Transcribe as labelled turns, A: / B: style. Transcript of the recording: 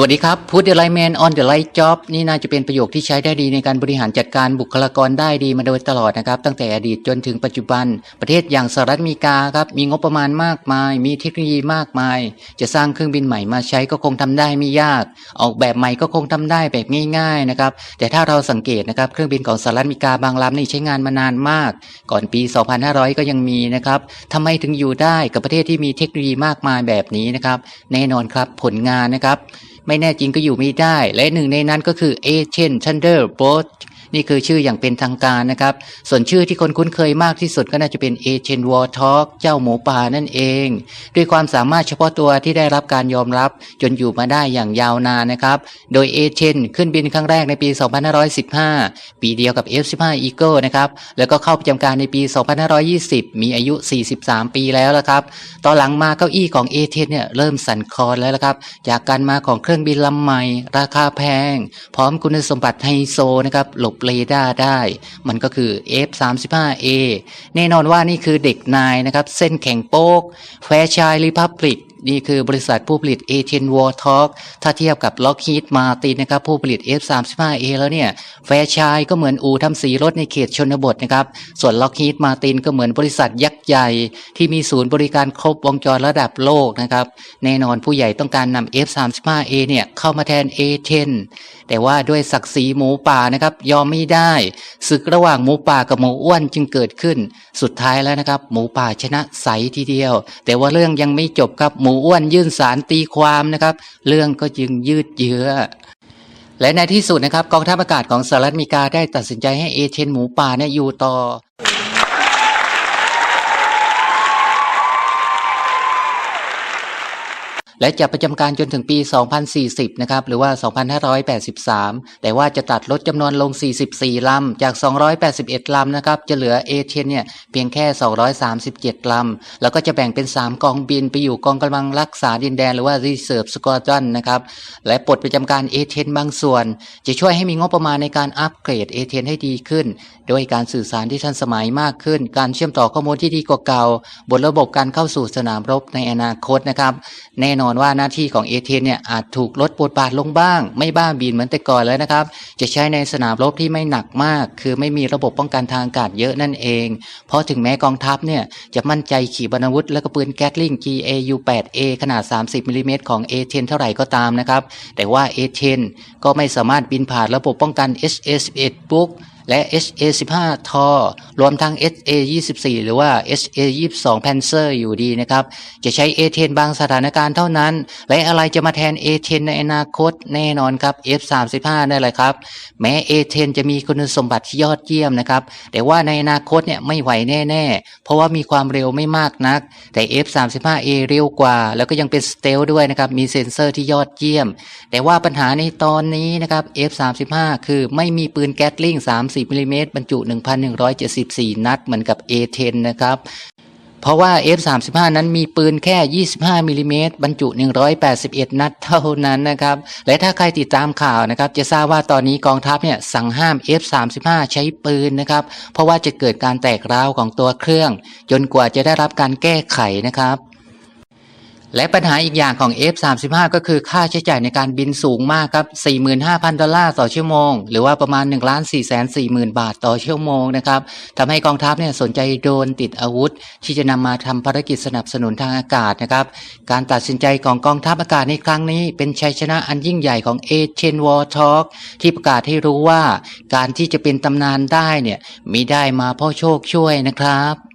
A: วัสดีครับ Put the right man on the right job นี่น่าจะเป็นประโยคที่ใช้ได้ดีในการบริหารจัดการบุคลากรได้ดีมาโดยตลอดนะครับ ตั้งแต่อดีตจนถึงปัจจุบัน ประเทศอย่างสหรัฐอเมริกาครับมีงบประมาณมากมาย มีเทคโนโลยีมากมาย จะสร้างเครื่องบินใหม่มาใช้ก็คงทำได้ไม่ยาก ออกแบบใหม่ก็คงทำได้แบบง่ายๆนะครับแต่ถ้าเราสังเกตนะครับเครื่องบินของสหรัฐอเมริกาบางลำนี่ใช้งานมานานมาก ก่อนปี 2500 ก็ยังมีนะครับทำไมถึงอยู่ได้กับประเทศที่มีเทคโนโลยีมากมายแบบนี้นะครับแน่นอนครับผลงานนะครับไม่แน่จริงก็อยู่ไม่ได้ และหนึ่งในนั้นก็คือเอเชนชันเดอร์โบส นี่คือชื่ออย่างเป็นทางการนะครับ ส่วนชื่อที่คนคุ้นเคยมากที่สุดก็น่าจะเป็น Agent Warthog เจ้าหมูป่านั่นเอง ด้วยความสามารถเฉพาะตัวที่ได้รับการยอมรับจนอยู่มาได้อย่างยาวนานนะครับ โดย Agent ขึ้นบินครั้งแรกในปี 2515 ปีเดียวกับ F-15 Eagle นะครับ แล้วก็เข้าประจำการในปี 2520 มีอายุ 43 ปีแล้วละครับ ตอนหลังมาเก้าอี้ของ a อเนี่ยเริ่มสั่นคลอนแล้วละครับ จากการมาของเครื่องบินลำใหม่ ราคาแพง พร้อมคุณสมบัติไฮโซนะครับหลบเรดาร์ได้ มันก็คือ F35A แน่นอนว่านี่คือเด็กนายนะครับ เส้นแข่งโป๊กแฟชายริพับลิก นี่คือบริษัทผู้ผลิต A10 Warthog ถ้าเทียบกับ Lockheed Martin นะครับผู้ผลิต F35A แล้วเนี่ยแฟชายก็เหมือนอู่ทำสีรถในเขตชนบทนะครับ ส่วน Lockheed Martin ก็เหมือนบริษัทยักษ์ใหญ่ที่มีศูนย์บริการครบวงจรระดับโลกนะครับ แน่นอนผู้ใหญ่ต้องการนำ F35A เนี่ยเข้ามาแทน A10 แต่ว่าด้วยศักดิ์ศรีหมูป่านะครับยอมไม่ได้ศึกระหว่างหมูป่ากับหมูอ้วนจึงเกิดขึ้น สุดท้ายแล้วนะครับ หมูป่าชนะใสทีเดียว แต่ว่าเรื่องยังไม่จบครับหมูอ้วนยื่นสารตีความนะครับ เรื่องก็จึงยืดเยื้อและในที่สุดนะครับกองทัพอากาศของสหรัฐอเมริกาได้ตัดสินใจให้เอเชนหมูป่าเนี่ยอยู่ต่อ และจะประจำการจนถึงปี 2040 นะครับ หรือว่า 2583 แต่ว่าจะตัดลดจำนวนลง 44 ลำ จาก 281 ลำ นะครับ จะเหลือเอเชียเนี่ย เพียงแค่ 237 ลำ แล้วก็จะแบ่งเป็น 3 กองบินไปอยู่กองกำลังรักษาดินแดน หรือว่า Reserve Squadron นะครับ และปลดประจำการเอเชียบางส่วน จะช่วยให้มีงบประมาณในการอัปเกรดเอเชียให้ดีขึ้น โดยการสื่อสารที่ทันสมัยมากขึ้น การเชื่อมต่อข้อมูลที่ดีกว่าเก่า บนระบบการเข้าสู่สนามรบในอนาคตนะครับ แน่นอนว่าหน้าที่ของเอเทนเนี่ยอาจถูกลดบทบาทลงบ้าง ไม่บ้าบินเหมือนแต่ก่อนแล้วนะครับ จะใช้ในสนามรบที่ไม่หนักมาก คือไม่มีระบบป้องกันทางอากาศเยอะนั่นเอง เพราะถึงแม้กองทัพเนี่ยจะมั่นใจขีปนาวุธ และก็ปืนแก๊สลิง GAU-8A ขนาด 30มิลลิเมตรของ A10 เท่าไหร่ก็ตามนะครับ แต่ว่า A10 ก็ไม่สามารถบินผ่านระบบป้องกัน HA11 ปุ๊ก และ HA15 ทอรวมทั้ง HA24 หรือว่า HA22 Panzer อยู่ดีนะครับ จะใช้ A10 บางสถานการณ์เท่านั้น และอะไรจะมาแทน A10 ในอนาคตแน่นอนครับ F35 นั่นแหละครับ แม้ A10 จะมีคุณสมบัติที่ยอดเยี่ยมนะครับ แต่ว่าในอนาคตเนี่ยไม่ไหวแน่ ๆ เพราะว่ามีความเร็วไม่มากนัก แต่ F35A เร็วกว่า แล้วก็ยังเป็นสเตลด้วยนะครับ มีเซ็นเซอร์ที่ยอดเยี่ยม แต่ว่าปัญหาในตอนนี้นะครับ F35 คือไม่มีปืนแก๊สลิง30มิลลิเมตรบรรจุ 1,174 นัดเหมือนกับ A10 นะครับ เพราะว่า F35 นั้นมีปืนแค่ 25มิลลิเมตรบรรจุ 181 นัดเท่านั้นนะครับ และถ้าใครติดตามข่าวนะครับ จะทราบว่าตอนนี้กองทัพเนี่ยสั่งห้าม F35 ใช้ปืนนะครับ เพราะว่าจะเกิดการแตกร้าวของตัวเครื่อง จนกว่าจะได้รับการแก้ไขนะครับ และปัญหาอีกอย่างของ F35 ก็คือค่าใช้จ่ายในการบินสูงมากครับ 45,000 ดอลลาร์ต่อชั่วโมง หรือว่าประมาณ1 4 4 0 0 0 0 บาทต่อชั่วโมงนะครับทำให้กองทัพเนี่ยสนใจโดรนติดอาวุธ ที่จะนำมาทำภารกิจสนับสนุนทางอากาศนะครับ การตัดสินใจของกองทัพอากาศในครั้งนี้ เป็นชัยชนะอันยิ่งใหญ่ของ a c h e n Warthog ที่ประกาศให้รู้ว่า การที่จะเป็นตำนานได้เนี่ยมีได้มาเพราะโชคช่วยนะครับ